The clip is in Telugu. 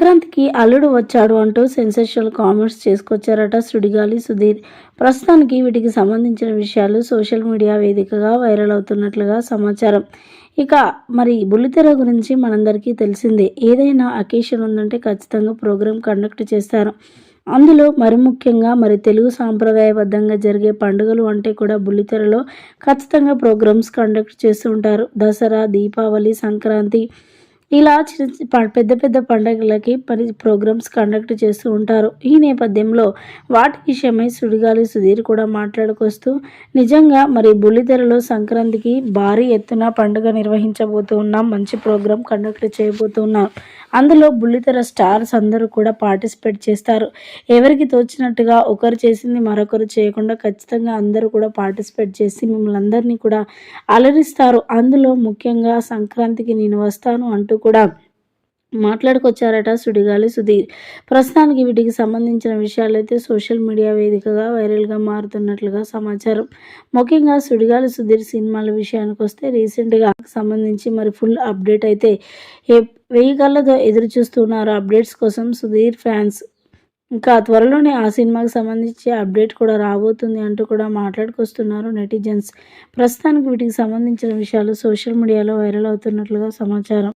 సంక్రాంతికి అల్లుడు వచ్చాడు అంటూ సెన్సేషనల్ కామెంట్స్ చేసుకొచ్చారట సుడిగాలి సుధీర్. ప్రస్తుతానికి వీటికి సంబంధించిన విషయాలు సోషల్ మీడియా వేదికగా వైరల్ అవుతున్నట్లుగా సమాచారం. ఇక మరి బుల్లితెర గురించి మనందరికీ తెలిసిందే. ఏదైనా అకేషన్ ఉందంటే ఖచ్చితంగా ప్రోగ్రాం కండక్ట్ చేస్తారు. అందులో మరి ముఖ్యంగా మరి తెలుగు సాంప్రదాయబద్ధంగా జరిగే పండుగలు అంటే కూడా బుల్లితెరలో ఖచ్చితంగా ప్రోగ్రామ్స్ కండక్ట్ చేస్తూ ఉంటారు. దసరా దీపావళి సంక్రాంతి ఇలా చిన్న పెద్ద పెద్ద పండుగలకి పని ప్రోగ్రామ్స్ కండక్ట్ చేస్తూ ఉంటారు. ఈ నేపథ్యంలో వాటి విషయమై సుడిగాలి సుధీర్ కూడా మాట్లాడుకొస్తూ నిజంగా మరి బుల్లితెరలో సంక్రాంతికి భారీ ఎత్తున పండుగ నిర్వహించబోతూ ఉన్నాం మంచి ప్రోగ్రామ్ కండక్ట్ చేయబోతున్నాం అందులో బుల్లితెర స్టార్స్ అందరూ కూడా పార్టిసిపేట్ చేస్తారు. ఎవరికి తోచినట్టుగా ఒకరు చేసింది మరొకరు చేయకుండా ఖచ్చితంగా అందరూ కూడా పార్టిసిపేట్ చేసి మిమ్మల్ని అందరినీ కూడా అలరిస్తారు. అందులో ముఖ్యంగా సంక్రాంతికి నేను వస్తాను అంటూ కూడా మాట్లాడుకొచ్చారట సుడిగాలి సుధీర్. ప్రస్తుతానికి వీటికి సంబంధించిన విషయాలైతే సోషల్ మీడియా వేదికగా వైరల్గా మారుతున్నట్లుగా సమాచారం. ముఖ్యంగా సుడిగాలి సుధీర్ సినిమాల విషయానికి వస్తే రీసెంట్గా సంబంధించి మరి ఫుల్ అప్డేట్ అయితే వెయ్యి కళ్ళతో ఎదురు చూస్తున్నారు అప్డేట్స్ కోసం సుధీర్ ఫ్యాన్స్. ఇంకా త్వరలోనే ఆ సినిమాకి సంబంధించి అప్డేట్ కూడా రాబోతుంది అంటూ కూడా మాట్లాడుకొస్తున్నారు నెటిజన్స్. ప్రస్తుతానికి వీటికి సంబంధించిన విషయాలు సోషల్ మీడియాలో వైరల్ అవుతున్నట్లుగా సమాచారం.